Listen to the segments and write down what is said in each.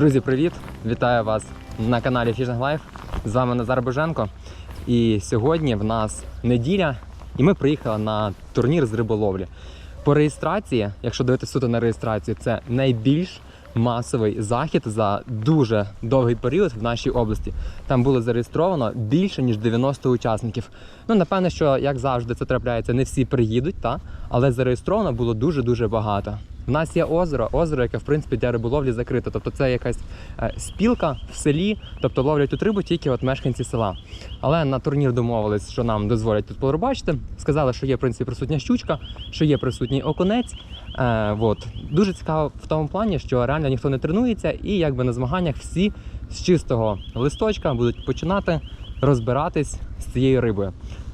Друзі, привіт! Вітаю вас на каналі Fishing Life. З вами Назар Боженко. І сьогодні в нас неділя, і ми приїхали на турнір з риболовлі. По реєстрації, якщо дивитися суто на реєстрацію, це найбільш масовий захід за дуже довгий період в нашій області. Там було зареєстровано більше ніж 90 учасників. Ну, напевне, що як завжди це трапляється, не всі приїдуть, та? але зареєстровано було дуже дуже багато. У нас є озеро, озеро, яке в принципі для риболовлі закрите. Тобто це якась е, спілка в селі, тобто ловлять тут рибу тільки от мешканці села. Але на турнір домовились, що нам дозволять тут порибачити. Сказали, що є в принципі присутня щучка, що є присутній окунець. Е, от. Дуже цікаво в тому плані, що реально ніхто не тренується, і якби на змаганнях всі з чистого листочка будуть починати розбиратись з цією рибою.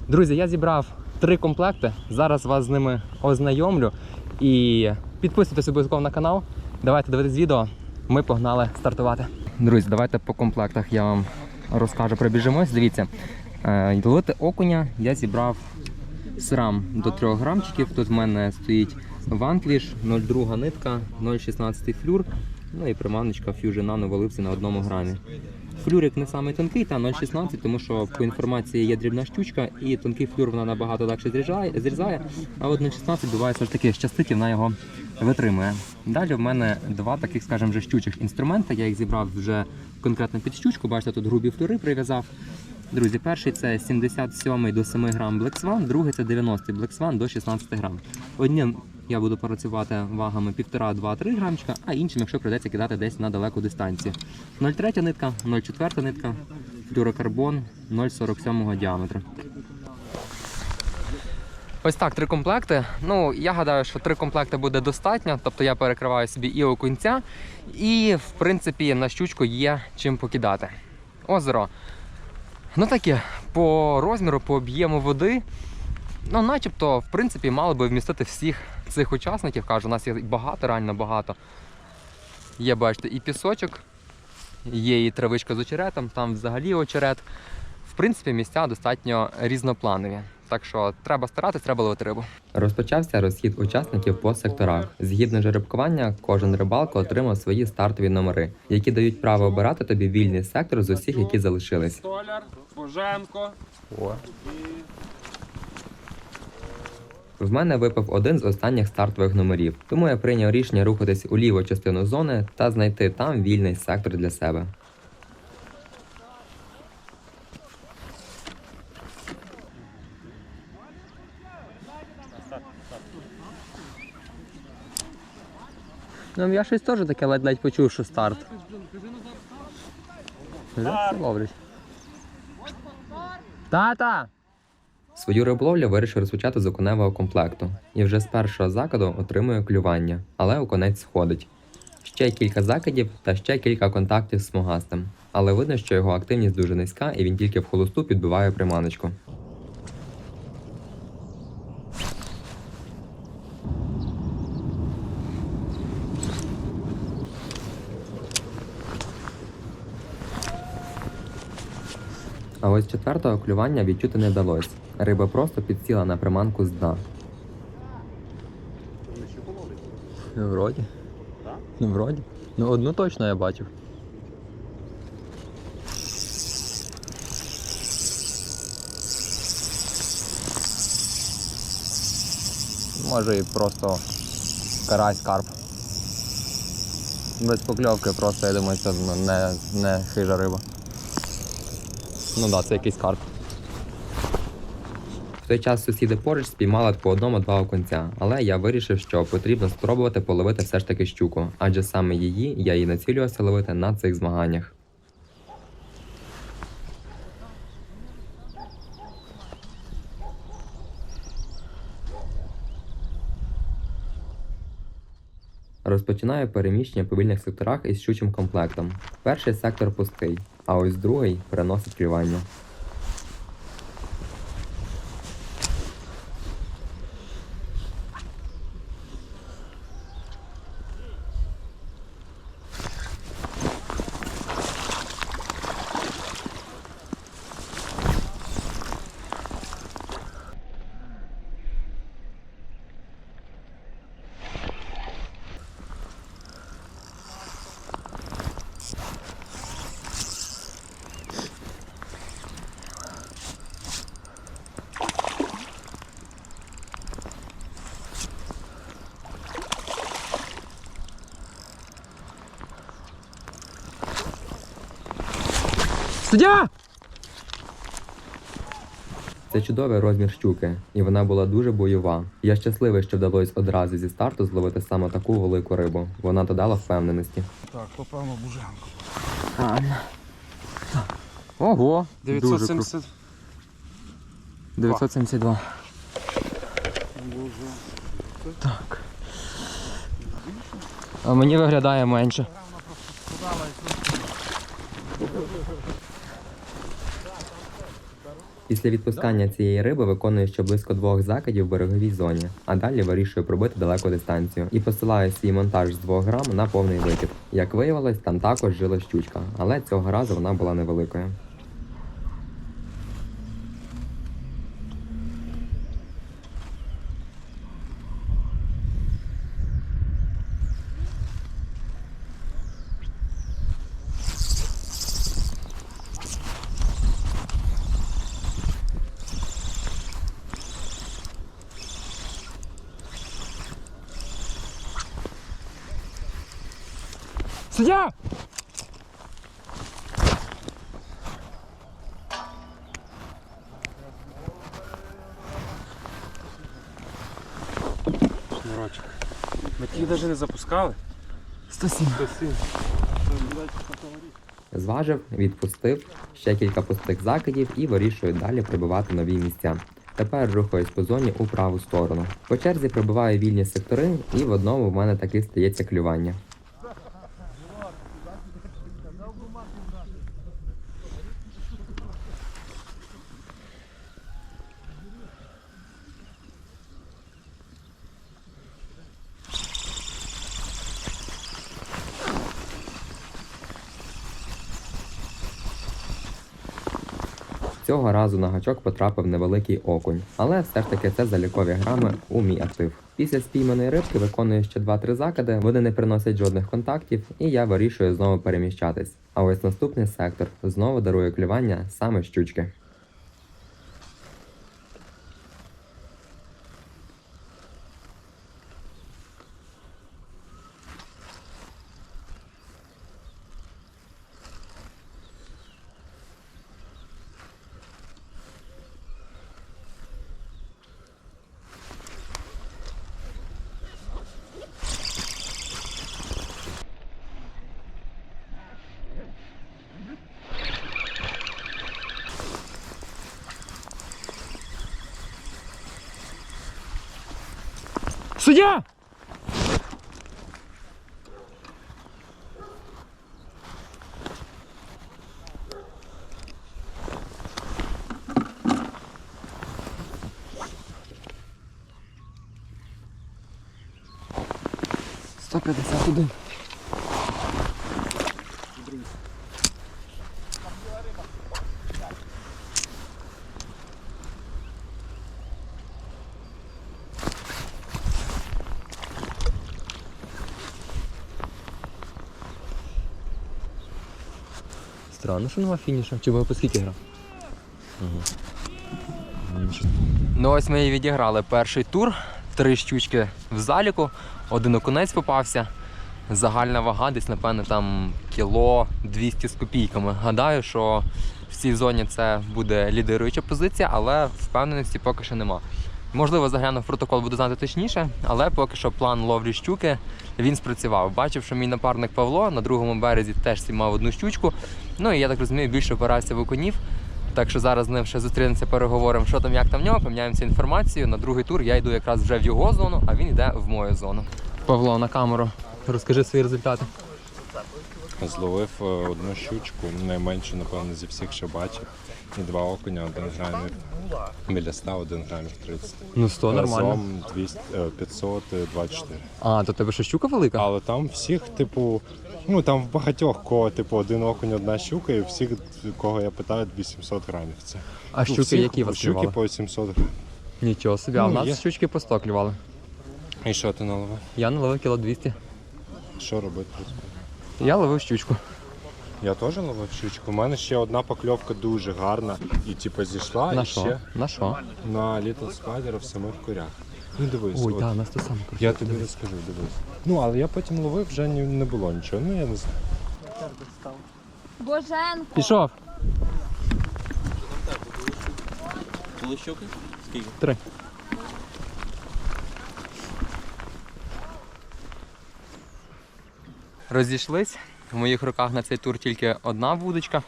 Друзі, я зібрав три комплекти. Зараз вас з ними ознайомлю. І підписуйтесь обов'язково на канал. Давайте дивитись відео. Ми погнали стартувати. Друзі, давайте по комплектах я вам розкажу, пробіжимось. Дивіться, е, ловити окуня я зібрав срам до 3 грамчиків. Тут в мене стоїть ванквіш, 0,2 нитка, 0,16 флюр. Ну і приманочка Fusion Nano валився на одному грамі. Флюрик не самий тонкий, та 0,16, тому що по інформації є дрібна щучка, і тонкий флюр вона набагато легше зрізає, зрізає а от 0,16 буває все ж таки щастить і вона його витримує. Далі в мене два таких, скажімо, вже щучих інструмента. Я їх зібрав вже конкретно під щучку. Бачите, тут грубі флюри прив'язав. Друзі, перший це 77 до 7 грам Black Swan, другий це 90 Black Swan до 16 грам. Одним я буду працювати вагами 1,5-2-3 грамчика, а іншим, якщо прийдеться кидати десь на далеку дистанцію. 0,3 нитка, 0,4 нитка, флюрокарбон 0,47 діаметру. Ось так, три комплекти. Ну, я гадаю, що три комплекти буде достатньо. Тобто я перекриваю собі і окунця, і в принципі на щучку є чим покидати. Озеро. Ну таке, по розміру, по об'єму води. Ну, начебто, в принципі, мали би вмістити всіх цих учасників. Кажу, у нас є багато, реально багато. Є, бачите, і пісочок, є і травичка з очеретом, там взагалі очерет. В принципі, місця достатньо різнопланові. Так що треба старатись, треба ловити рибу. Розпочався розхід учасників по секторах. Згідно жеребкування, кожен рибалка отримав свої стартові номери, які дають право обирати тобі вільний сектор з усіх, які залишились. Столяр, Боженко. В мене випав один з останніх стартових номерів, тому я прийняв рішення рухатись у ліву частину зони та знайти там вільний сектор для себе. Ну, я щось теж таке ледь-ледь почув, що старт. Ловлять. Тата! Свою риболовлю вирішив розпочати з окуневого комплекту, і вже з першого закиду отримую клювання, але окунець сходить. Ще кілька закидів та ще кілька контактів з смугастим. Але видно, що його активність дуже низька і він тільки в холосту підбиває приманочку. Ось четвертого клювання відчути не вдалося. Риба просто підсіла на приманку з дна. Ну, вроді. Ну, вроді. Ну, одну точно я бачив. Може і просто карась карп. Без покльовки просто, я думаю, це не, не хижа риба. Ну да, це якийсь карп. В той час сусіди поруч спіймали по одному-два окунця, але я вирішив, що потрібно спробувати половити все ж таки щуку, адже саме її я і націлювався ловити на цих змаганнях. Розпочинаю переміщення по вільних секторах із щучим комплектом. Перший сектор пустий, а ось другий переносить клювання. Суддя! Це чудовий розмір щуки, і вона була дуже бойова. Я щасливий, що вдалося одразу зі старту зловити саме таку велику рибу. Вона додала впевненості. Так, попевно буженко. Ого! 970. 972. Так. А мені виглядає менше. Після відпускання цієї риби виконую ще близько двох закидів в береговій зоні, а далі вирішую пробити далеку дистанцію і посилаю свій монтаж з 2 грам на повний викид. Як виявилось, там також жила щучка, але цього разу вона була невеликою. Суддя! Шнурочок. Ми ті не запускали. 107. Зважив, відпустив ще кілька пустих закидів і вирішую далі прибивати нові місця. Тепер рухаюсь по зоні у праву сторону. По черзі прибиваю вільні сектори, і в одному в мене таки стається клювання. Цього разу на гачок потрапив невеликий окунь, але все ж таки це залікові грами у мій актив. Після спійманої рибки виконую ще 2-3 закиди, вони не приносять жодних контактів, і я вирішую знову переміщатись. А ось наступний сектор знову дарує клювання саме щучки. Суддя! Сто п'ятдесят один. Странно, що нема фініша. Чи ви по скільки грав? Ну ось ми і відіграли перший тур. Три щучки в заліку, один окунець попався. Загальна вага десь, напевно, там кіло 200 з копійками. Гадаю, що в цій зоні це буде лідируюча позиція, але впевненості поки що нема. Можливо, заглянув в протокол, буду знати точніше, але поки що план ловлі щуки він спрацював. Бачив, що мій напарник Павло на другому березі теж сімав одну щучку. Ну і я так розумію, більше опирався виконів. Так що зараз з ним ще зустрінемося, переговоримо, що там, як там в нього, поміняємося інформацією. На другий тур я йду якраз вже в його зону, а він йде в мою зону. Павло, на камеру. Розкажи свої результати. Зловив е, одну щучку, найменшу, напевно, зі всіх, що бачив. І два окуня, один грамів біля 100, один грамів 30. Ну, 100 Разом 200, е, 524. А, то тебе що щука велика? Але там всіх, типу, ну там в багатьох кого, типу, один окунь, одна щука, і всіх, кого я питаю, 800 грамів. Це. А Ну, щуки всіх які вас Щуки клювали? по 700 грамів. Нічого собі, а в Ну, нас є. щучки по 100 клювали. І що ти наловив? Я наловив кіло 200. Що робити? Я ловив щучку. Я теж ловив щучку. У мене ще одна покльовка дуже гарна. І типу зійшла На і що? ще На що? на Little Spider в самих корях. Ну дивись, Ой, от, так, нас те саме. я тобі розкажу, дивись. Ну, але я потім ловив, вже не було нічого. Ну я не знаю. Боженко. Пішов. Були щоки? Скільки? Три. Розійшлись. В моїх руках на цей тур тільки одна вудочка,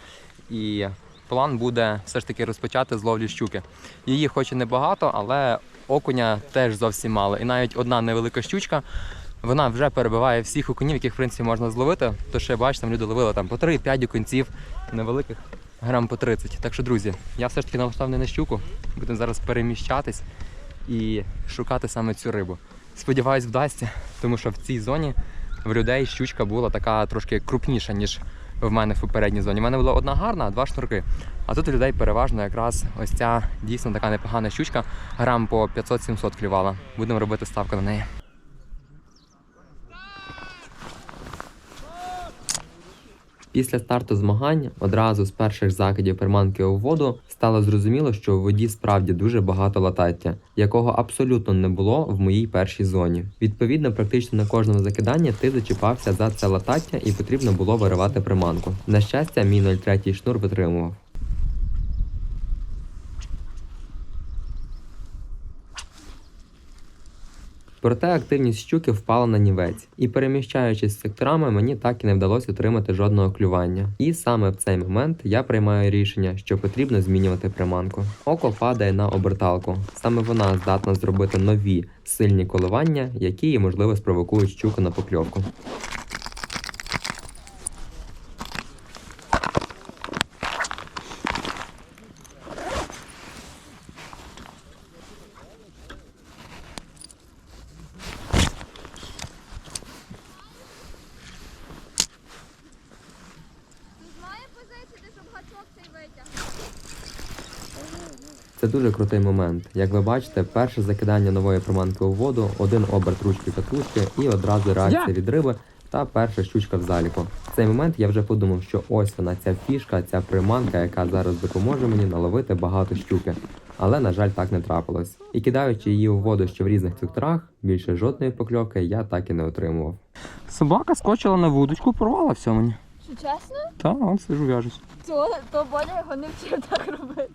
і план буде все ж таки розпочати з ловлі щуки. Її хоч і небагато, але окуня теж зовсім мало. І навіть одна невелика щучка. Вона вже перебиває всіх окунів, яких в принципі можна зловити. То я бачу, там люди ловили там по 3-5 окунців невеликих грам по 30. Так що, друзі, я все ж таки налаштований на щуку. Будемо зараз переміщатись і шукати саме цю рибу. Сподіваюсь, вдасться, тому що в цій зоні в людей щучка була така трошки крупніша, ніж в мене в попередній зоні. У мене була одна гарна, а два шнурки. А тут у людей переважно якраз ось ця дійсно така непогана щучка, грам по 500-700 клювала. Будемо робити ставку на неї. Після старту змагань, одразу з перших закидів приманки у воду, стало зрозуміло, що у воді справді дуже багато латаття, якого абсолютно не було в моїй першій зоні. Відповідно, практично на кожному закиданні ти зачіпався за це латаття і потрібно було виривати приманку. На щастя, мій 03 шнур витримував. Проте активність щуки впала на нівець, і переміщаючись секторами, мені так і не вдалося отримати жодного клювання. І саме в цей момент я приймаю рішення, що потрібно змінювати приманку. Око падає на оберталку. Саме вона здатна зробити нові сильні коливання, які можливо спровокують щуку на покльовку. Це дуже крутий момент. Як ви бачите, перше закидання нової приманки у воду, один оберт ручки катушки і одразу реакція від риби та перша щучка в заліку. В цей момент я вже подумав, що ось вона ця фішка, ця приманка, яка зараз допоможе мені наловити багато щуки. Але на жаль, так не трапилось. І кидаючи її у воду ще в різних секторах, більше жодної покльовки я так і не отримував. Собака скочила на вудочку, порвала все мені. Що чесно? Та, он сижу в'яжусь. То, то Боля його не вчив так робити.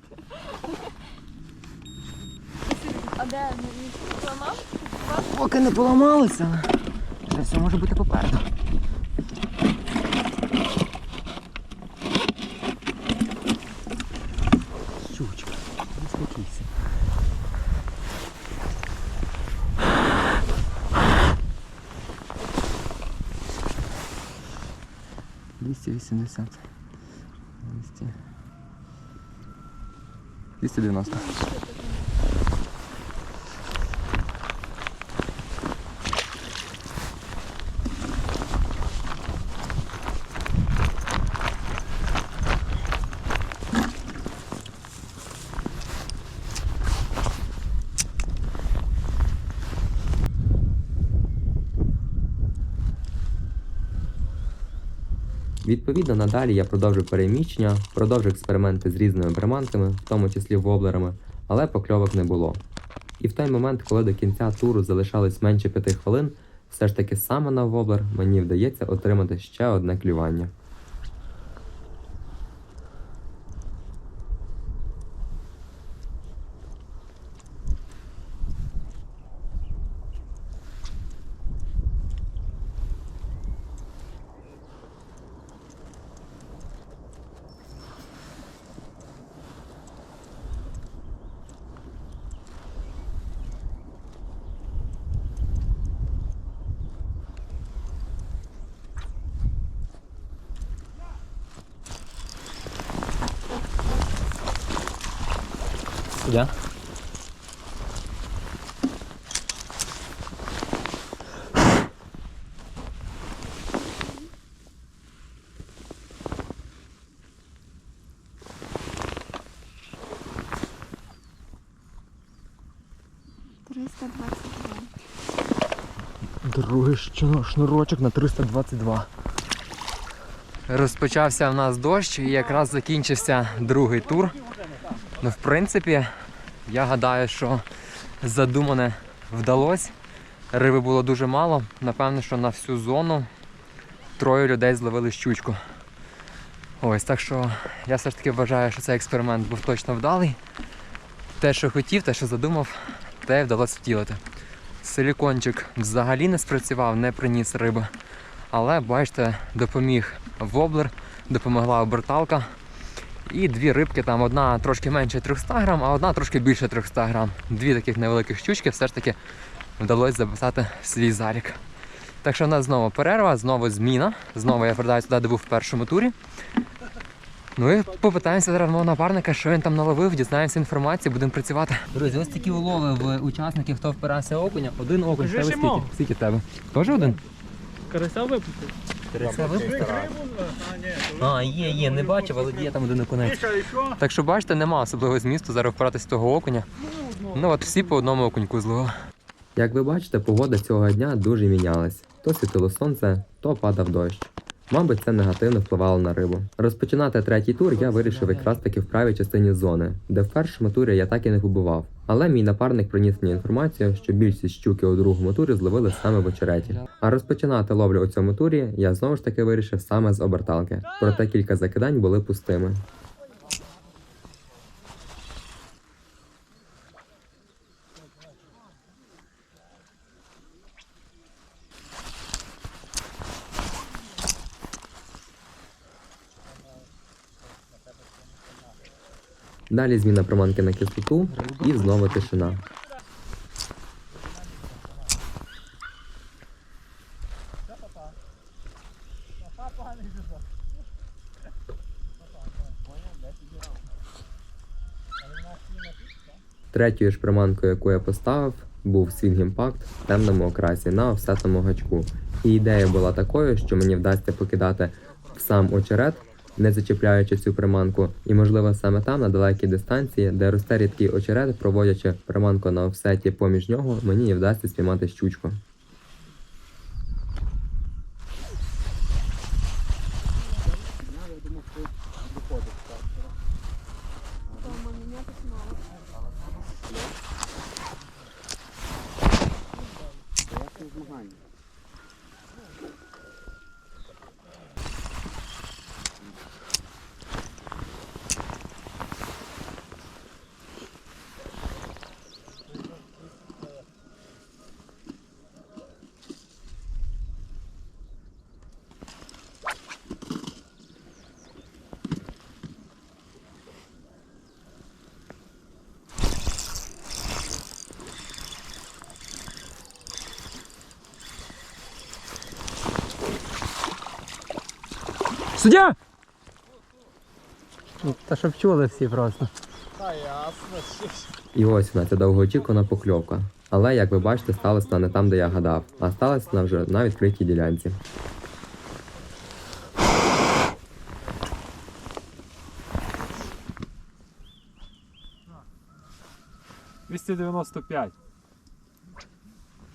А де? Зламав? Поки не поламалися, але все може бути попереду. Щучка, не. Двісті вісімдесят. Двісті. Двісті дев'яносто. Відповідно, надалі я продовжив переміщення, продовжив експерименти з різними приманками, в тому числі воблерами, але покльовок не було. І в той момент, коли до кінця туру залишалось менше п'яти хвилин, все ж таки саме на воблер мені вдається отримати ще одне клювання. Другий шнурочок на 322. Розпочався в нас дощ і якраз закінчився другий тур. Ну, в принципі, я гадаю, що задумане вдалося. Риби було дуже мало. Напевно, що на всю зону троє людей зловили щучку. Ось, так що я все ж таки вважаю, що цей експеримент був точно вдалий. те, що хотів, те, що задумав, те вдалося втілити. Силікончик взагалі не спрацював, не приніс риби. Але бачите, допоміг воблер, допомогла оберталка. І дві рибки, там одна трошки менше 300 грам, а одна трошки більше 300 грам. Дві таких невеликих щучки все ж таки вдалося записати свій залік. Так що в нас знову перерва, знову зміна. Знову я вертаюся туди, де був в першому турі. Ну і попитаємося зараз мого напарника, що він там наловив, дізнаємося інформацію, будемо працювати. Друзі, ось такі улови в учасників, хто впирався окуня. Один окунь, тебе скільки? Скільки тебе? Теж один? Карася випустив. Це випустив? А, є, є, не бачив, але є там один окунець. Так що бачите, нема особливого змісту зараз впиратися того окуня. Ну от всі по одному окуньку зловили. Як ви бачите, погода цього дня дуже мінялась. То світило сонце, то падав дощ. Мабуть, це негативно впливало на рибу. Розпочинати третій тур я вирішив якраз таки в правій частині зони, де в першому турі я так і не побував. Але мій напарник приніс мені інформацію, що більшість щуки у другому турі зловили саме в очереті. А розпочинати ловлю у цьому турі я знову ж таки вирішив саме з оберталки. Проте кілька закидань були пустими. Далі зміна приманки на кислоту і знову тишина. Третьою ж приманкою, яку я поставив, був Impact в темному окрасі на офсетному гачку. І ідея була такою, що мені вдасться покидати в сам очерет, не зачіпляючи цю приманку, і можливо саме там, на далекій дистанції, де росте рідкий очерет, проводячи приманку на офсеті поміж нього, мені і вдасться спіймати щучку. Тома, мене тут мало. Суддя! Та щоб чули всі просто. І ось вона, ця довгоочікувана покльовка. Але, як ви бачите, сталося вона не там, де я гадав, а сталося вона вже на відкритій ділянці. 295.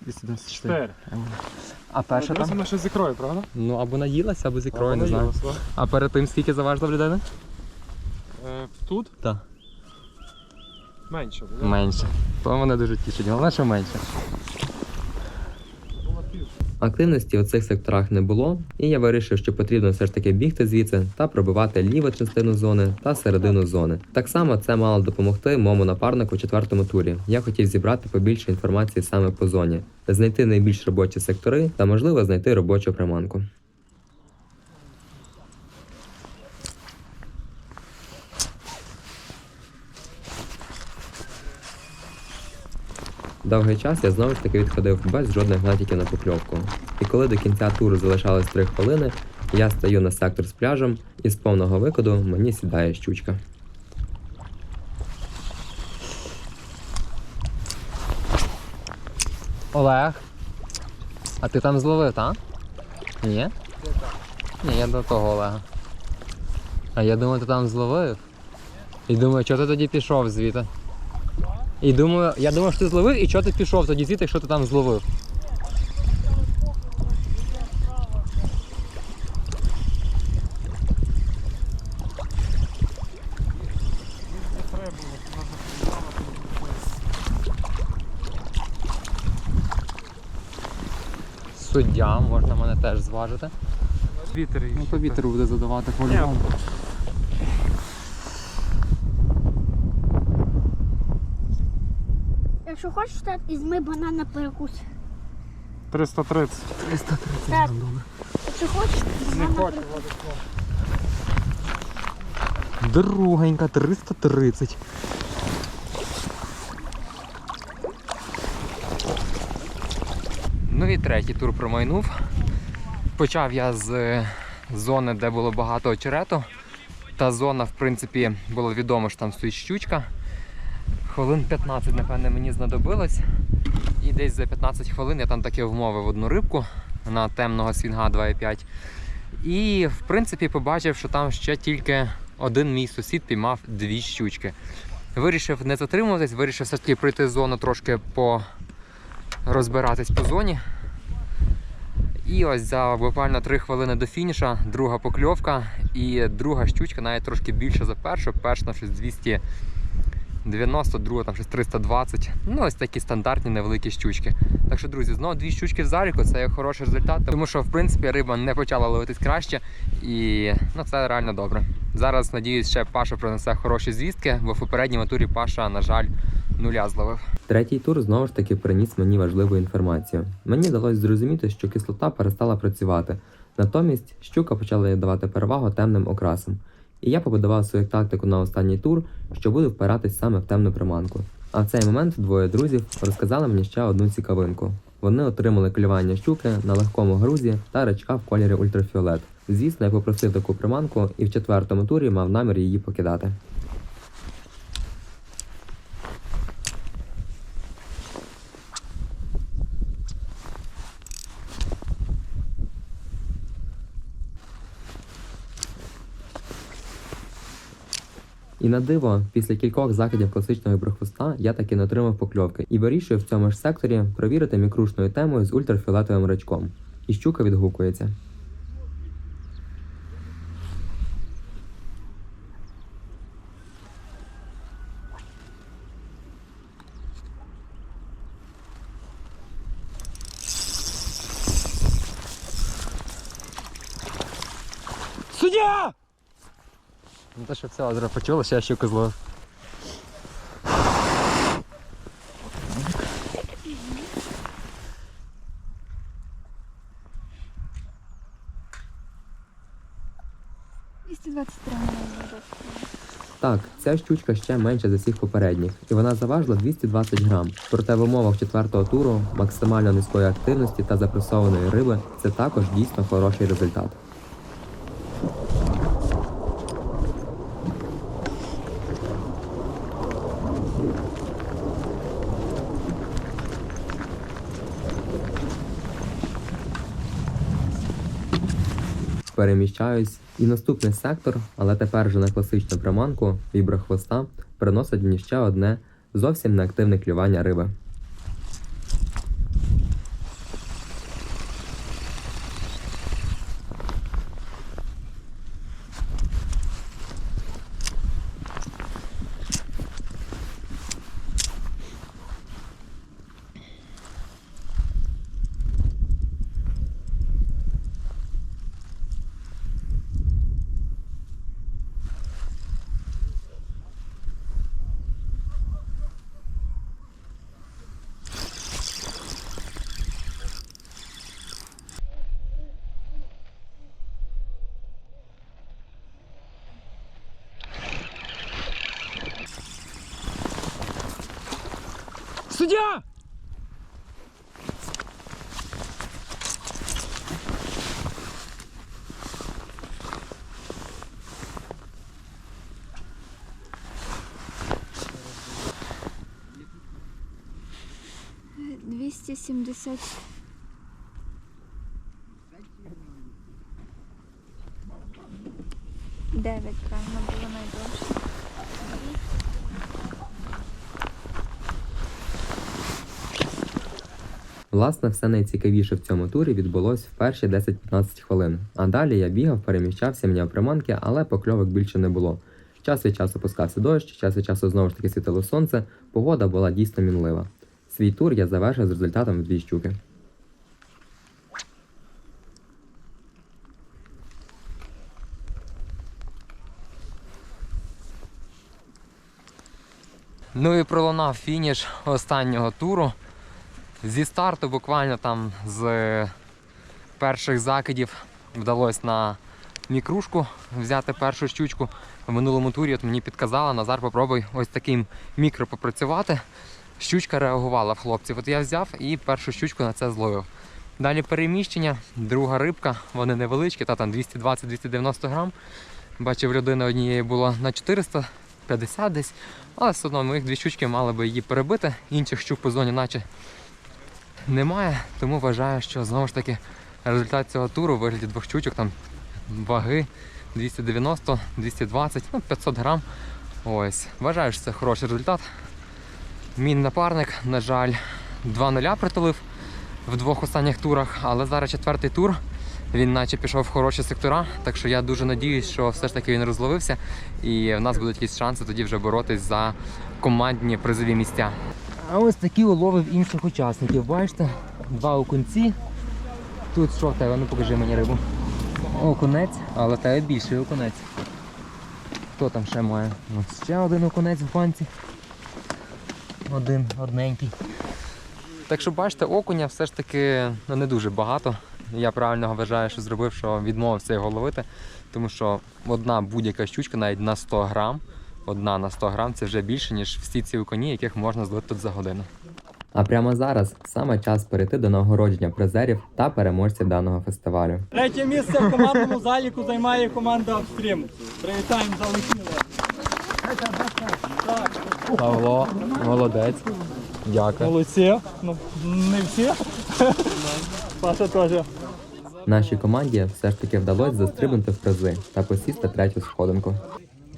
294. 4. А перша там? вона щось з ікрою, правда? Ну або наїлася, або з ікрою, не знаю. А перед тим скільки заважила в людини? Е, Тут Так. менше. Менше. То мене дуже тішить, головне, що менше. Активності у цих секторах не було, і я вирішив, що потрібно все ж таки бігти звідси та пробивати ліву частину зони та середину зони. Так само це мало допомогти моєму напарнику у четвертому турі. Я хотів зібрати побільше інформації саме по зоні, знайти найбільш робочі сектори та можливо знайти робочу приманку. Довгий час я знову ж таки відходив без жодних натяків на покльовку. І коли до кінця туру залишалось 3 хвилини, я стаю на сектор з пляжем і з повного викиду мені сідає щучка. Олег, а ти там зловив, так? Ні? Ні, я до того Олега. А я думаю, ти там зловив. І думаю, чого ти тоді пішов звідти? І думаю, я думав, що ти зловив, і чого ти пішов тоді звідти, якщо ти там зловив? Суддя, можна мене теж зважити. Вітер. Ну, по вітру буде задавати по-любому. Якщо хочеш, тат, візьми банан на перекус. 330. 330 Так. Якщо хочеш, банан на перекус. Другенька, 330. Ну і третій тур промайнув. Почав я з е, зони, де було багато очерету. Та зона, в принципі, було відомо, що там стоїть щучка. Хвилин 15, напевне, мені знадобилось. І десь за 15 хвилин я там таки вмовив одну рибку на темного свінга 2,5. І в принципі побачив, що там ще тільки один мій сусід піймав дві щучки. Вирішив не затримуватись, вирішив все ж таки пройти зону трошки по розбиратись по зоні. І ось за буквально 3 хвилини до фініша друга покльовка і друга щучка навіть трошки більше за першу. Перша там щось 290, друга там щось 320. Ну, ось такі стандартні невеликі щучки. Так що, друзі, знову дві щучки в заліку це є хороший результат, тому що в принципі риба не почала ловитись краще, і ну це реально добре. Зараз надіюсь, ще Паша принесе хороші звістки, бо в попередньому турі Паша, на жаль, нуля зловив. Третій тур знову ж таки приніс мені важливу інформацію. Мені вдалося зрозуміти, що кислота перестала працювати. Натомість щука почала давати перевагу темним окрасам. І я побудував свою тактику на останній тур, що буду впиратись саме в темну приманку. А в цей момент двоє друзів розказали мені ще одну цікавинку. Вони отримали клювання щуки на легкому грузі та рачка в кольорі ультрафіолет. Звісно, я попросив таку приманку і в четвертому турі мав намір її покидати. І на диво, після кількох закидів класичного брехвоста я таки не отримав покльовки і вирішую в цьому ж секторі провірити мікрушною темою з ультрафіолетовим рачком. І щука відгукується. Суддя! Ну то що все озеро почуло, ще щуку зловив. Так, ця щучка ще менша за всіх попередніх, і вона заважила 220 грам. Проте в умовах четвертого туру максимально низької активності та запресованої риби це також дійсно хороший результат. Переміщаюсь. І наступний сектор, але тепер вже на класичну приманку віброхвоста, приносить мені ще одне зовсім неактивне клювання риби. 270. Дев'ять, правильно, було найдовше. Власне, все найцікавіше в цьому турі відбулось в перші 10-15 хвилин. А далі я бігав, переміщався, міняв приманки, але покльовок більше не було. Час від часу пускався дощ, час від часу знову ж таки світило сонце. Погода була дійсно мінлива. Свій тур я завершив з результатом дві щуки. Ну і пролунав фініш останнього туру. Зі старту буквально там з перших закидів вдалося на мікрушку взяти першу щучку. В минулому турі от мені підказала, Назар, попробуй ось таким мікро попрацювати. Щучка реагувала в хлопців. От я взяв і першу щучку на це зловив. Далі переміщення, друга рибка, вони невеличкі, та там 220-290 грам. Бачив, людини однієї було на 450 десь, але все одно моїх дві щучки мали би її перебити. Інших щук по зоні наче немає, тому вважаю, що знову ж таки результат цього туру у вигляді двох щучок, там ваги 290, 220, ну 500 грам. Ось, вважаю, що це хороший результат. Мій напарник, на жаль, 2-0 притулив в двох останніх турах, але зараз четвертий тур. Він наче пішов в хороші сектора, так що я дуже надіюсь, що все ж таки він розловився і в нас будуть якісь шанси тоді вже боротись за командні призові місця. А ось такі улови в інших учасників. Бачите, два окунці. Тут що в тебе? Ну покажи мені рибу. Окунець, але в тебе більший окунець. Хто там ще має? Ось ще один окунець в банці. Один, одненький. Так що бачите, окуня все ж таки ну, не дуже багато. Я правильно вважаю, що зробив, що відмовився його ловити, тому що одна будь-яка щучка навіть на 100 грам, одна на 100 грам це вже більше, ніж всі ці окуні, яких можна зловити тут за годину. А прямо зараз саме час перейти до нагородження призерів та переможців даного фестивалю. Третє місце в командному заліку займає команда Upstream. Привітаємо залетіли. Так, Павло, молодець. Дякую. молодці. Ну, не всі. Паша теж. Нашій команді все ж таки вдалося застрибнути в призи та посісти третю сходинку.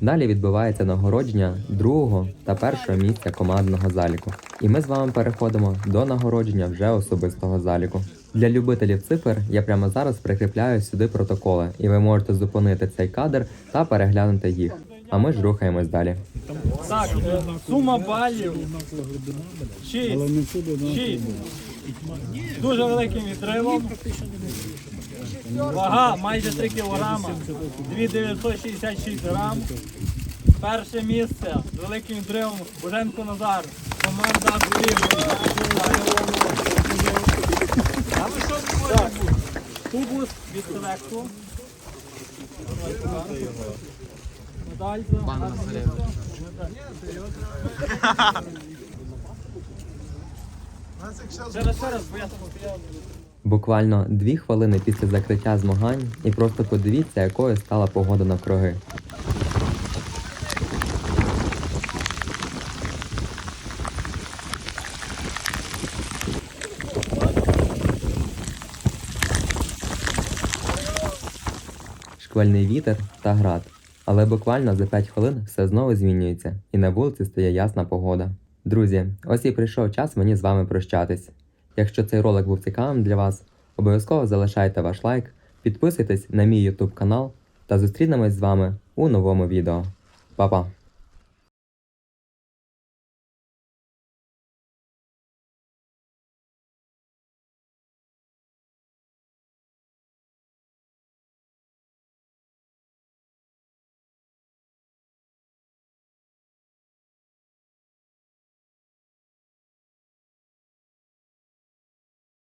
Далі відбувається нагородження другого та першого місця командного заліку. І ми з вами переходимо до нагородження вже особистого заліку. Для любителів цифр я прямо зараз прикріпляю сюди протоколи, і ви можете зупинити цей кадр та переглянути їх. А ми ж рухаємось далі. Так, сума балів. 6. 6. Дуже великим відривом. Вага майже 3 кг. 2966 грам. Перше місце великим відривом Боженко Назар. Команда. Тубус від селекту. Буквально дві хвилини після закриття змагань, і просто подивіться, якою стала погода навкруги. Шквальний вітер та град. Але буквально за 5 хвилин все знову змінюється, і на вулиці стає ясна погода. Друзі, ось і прийшов час мені з вами прощатись. Якщо цей ролик був цікавим для вас, обов'язково залишайте ваш лайк, підписуйтесь на мій YouTube канал та зустрінемось з вами у новому відео. Па-па!